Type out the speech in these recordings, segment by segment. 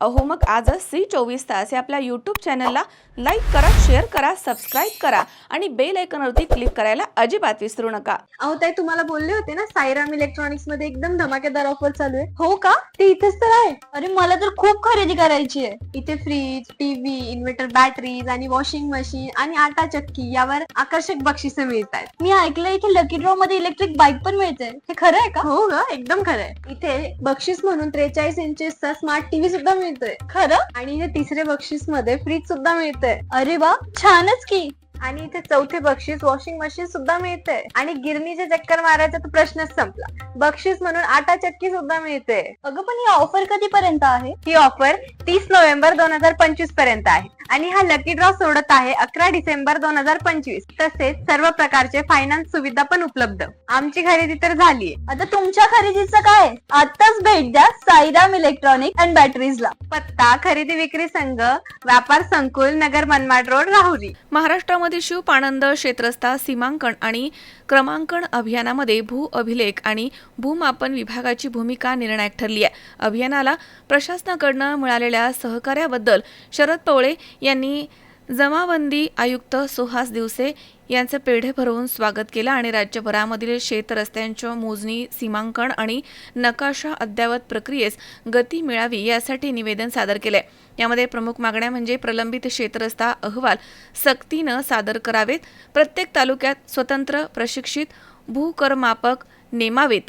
अहो मग आजच सी चोवीस तास या आपल्या यूट्यूब चॅनलला लाईक करा शेअर करा सबस्क्राईब करा आणि बेल आयकॉनवरती क्लिक करायला अजिबात विसरू नका. अहो ताई तुम्हाला बोलले होते ना साईराम इलेक्ट्रॉनिक्समध्ये एकदम धमाकेदार ऑफर चालू आहे. हो का? ते इथेच तर आहे. अरे मला तर खूप खरेदी करायची आहे. इथे फ्रीज टीव्ही इन्व्हर्टर बॅटरीज आणि वॉशिंग मशीन आणि आटा चक्की यावर आकर्षक बक्षिसे मिळत आहेत मी ऐकलं इथे लकी ड्रॉ मध्ये इलेक्ट्रिक बाईक पण मिळते हे खरं आहे का? हो ग एकदम खरंय इथे बक्षीस म्हणून त्रेचाळीस इंचेसचा स्मार्ट टीव्ही सुद्धा मिळतोय. खरं? आणि इथे तिसरे बक्षीसमध्ये फ्रीज सुद्धा मिळतंय. अरे वा छानच की. आणि इथे चौथे बक्षीस वॉशिंग मशीन सुद्धा मिळते आणि गिरणीचे चक्कर मारायचा तर प्रश्नच संपला. बक्षीस म्हणून आटा चक्की सुद्धा मिळते. अगं पण ही ऑफर कधीपर्यंत आहे? ही ऑफर तीस नोव्हेंबर दोन हजार पंचवीसपर्यंत आहे. आणि हा लकी ड्रॉ सोडत आहे अकरा डिसेंबर दोन हजार पंचवीस. तसेच सर्व प्रकारचे फायनान्स सुविधा पण उपलब्ध. आमची खरेदी तर झालीये. आता तुमच्या खरेदीचं काय? आताच भेट द्या साईराम इलेक्ट्रॉनिक अँड बॅटरीजला पत्ता खरेदी विक्री संघ व्यापार संकुल नगर मनमाड रोड राहुरी. महाराष्ट्रामध्ये शिव पाणंद क्षेत्रस्था सीमांकन आणि क्रमांकन अभियानामध्ये भू अभिलेख आणि भूमापन विभागाची भूमिका निर्णायक ठरली आहे अभियानाला प्रशासनाकडनं मिळालेल्या सहकार्याबद्दल शरद पवळे यांनी जमाबंदी आयुक्त सुहास दिवसे यांचे पेढे भरवून स्वागत केलं आणि राज्यभरामधील शेत रस्त्यांच्या मोजणी सीमांकन आणि नकाशा अद्ययावत प्रक्रियेस गती मिळावी यासाठी निवेदन सादर केले यामध्ये प्रमुख मागण्या म्हणजे प्रलंबित शेतरस्ता अहवाल सक्तीनं सादर करावेत प्रत्येक तालुक्यात स्वतंत्र प्रशिक्षित भूकरमापक नेमावेत.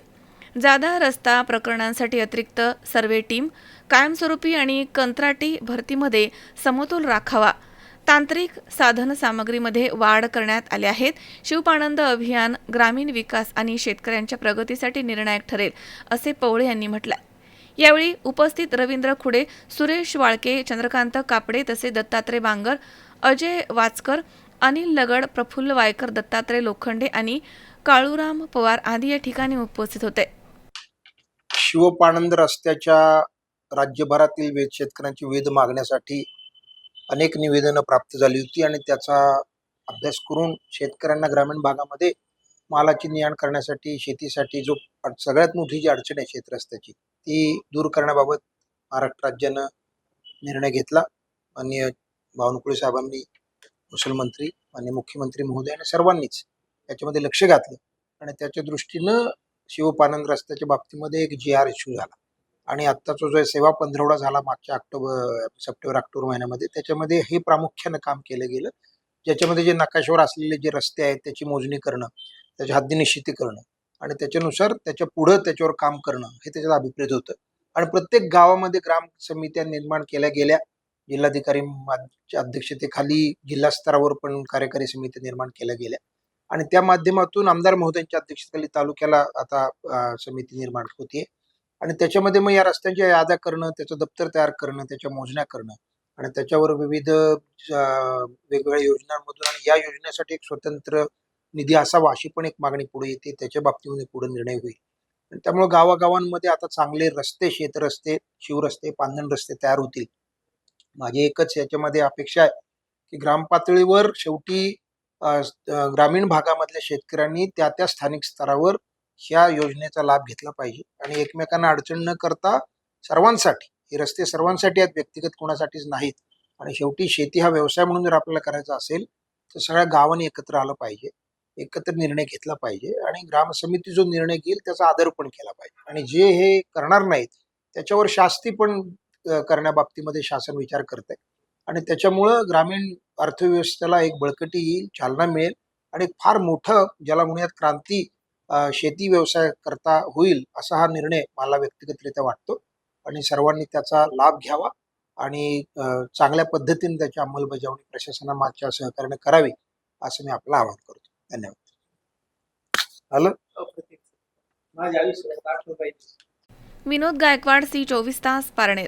जादा रस्ता प्रकरणांसाठी अतिरिक्त सर्वे टीम कायमस्वरूपी आणि कंत्राटी भरतीमध्ये समतोल राखावा. तांत्रिक साधन सामग्रीमध्ये वाढ करण्यात आले आहेत शिवपानंद अभियान ग्रामीण विकास आणि शेतकऱ्यांच्या प्रगतीसाठी निर्णायक ठरेल असे पवळे यांनी म्हटलं यावेळी उपस्थित रवींद्र खुडे सुरेश वाळके चंद्रकांत कापडे तसे दत्तात्रय बांगर अजय वाचकर अनिल लगड प्रफुल्ल वायकर दत्तात्रय लोखंडे आणि काळूराम पवार आदी या ठिकाणी उपस्थित होते. शिवपाणंद रस्त्याच्या राज्यभरातील वेद शेतकऱ्यांची वेध मागण्यासाठी अनेक निवेदनं प्राप्त झाली होती आणि त्याचा अभ्यास करून शेतकऱ्यांना ग्रामीण भागामध्ये मालाची ने आण करण्यासाठी शेतीसाठी जो सगळ्यात मोठी जी अडचण आहे शेतरस्त्याची ती दूर करण्याबाबत महाराष्ट्र राज्यानं निर्णय घेतला. माननीय बावनकुळे साहेबांनी मुसलमंत्री आणि मुख्यमंत्री महोदय आणि सर्वांनीच याच्यामध्ये लक्ष घातलं आणि त्याच्या दृष्टीनं शिवपानंद रस्त्याच्या बाबतीमध्ये एक जी आर इश्यू झाला. आणि आत्ताचा जो सेवा पंधरवडा झाला मागच्या ऑक्टोबर सप्टेंबर ऑक्टोबर महिन्यामध्ये त्याच्यामध्ये हे प्रामुख्यानं काम केलं गेलं. ज्याच्यामध्ये जे नकाशावर असलेले जे रस्ते आहेत त्याची मोजणी करणं त्याची हद्दी निश्चिती करणं आणि त्याच्यानुसार त्याच्या पुढं त्याच्यावर काम करणं हे त्याच्यात अभिप्रेत होतं. आणि प्रत्येक गावामध्ये ग्राम समित्या निर्माण केल्या गेल्या. जिल्हाधिकारी अध्यक्षतेखाली जिल्हा स्तरावर पण कार्यकारी समित्या निर्माण केल्या गेल्या. आणि त्या माध्यमातून आमदार महोदयांच्या अध्यक्षतेखाली तालुक्याला आता समिती निर्माण होतीये. आणि त्याच्यामध्ये मग या रस्त्यांच्या याद्या करणं त्याचं दप्तर तयार करणं त्याच्या मोजण्या करणं आणि त्याच्यावर विविध वेगवेगळ्या योजनांमधून आणि या योजनेसाठी एक स्वतंत्र निधी असावा अशी पण एक मागणी पुढे येते. त्याच्या बाबतीमध्ये पुढे निर्णय होईल. आणि त्यामुळे गावागावांमध्ये आता चांगले रस्ते शेतरस्ते शिवरस्ते पांधन रस्ते तयार होतील. माझी एकच याच्यामध्ये अपेक्षा आहे की ग्राम पातळीवर शेवटी ग्रामीण भागामधल्या शेतकऱ्यांनी त्या त्या स्थानिक स्तरावर ह्या योजनेचा लाभ घेतला पाहिजे आणि एकमेकांना अडचण न करता सर्वांसाठी हे रस्ते सर्वांसाठी आहेत व्यक्तिगत कोणासाठीच नाहीत आणि शेवटी शेती हा व्यवसाय म्हणून जर आपल्याला करायचा असेल तर सगळ्या गावांनी एकत्र आलं पाहिजे एकत्र निर्णय घेतला पाहिजे आणि ग्राम समिती जो निर्णय घेईल त्याचा आदर पण केला पाहिजे आणि जे हे करणार नाहीत त्याच्यावर शास्ती पण करण्याबाबतीमध्ये शासन विचार करत आहे आणि त्याच्यामुळं ग्रामीण अर्थव्यवस्थेला एक बळकटी येईल चालना मिळेल आणि एक फार मोठं ज्याला म्हणूयात क्रांती शेती व्यवसाय करता होईल असा हा निर्णय मला व्यक्तिगतरित्या वाटतो. आणि सर्वांनी त्याचा लाभ घ्यावा आणि चांगल्या पद्धतीने त्याची अंमलबजावणी प्रशासनाच्या सहकार्याने करावी असं मी आपलं आवाहन करतो. धन्यवाद. आलं पाहिजे विनोद गायकवाड सी चोवीस तास Parner.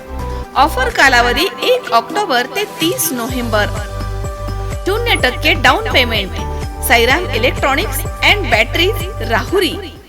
ऑफर कालावधी एक ऑक्टोबर ते तीस नोव्हेंबर. शून्य टक्के down payment Sairam electronics and batteries Rahuri.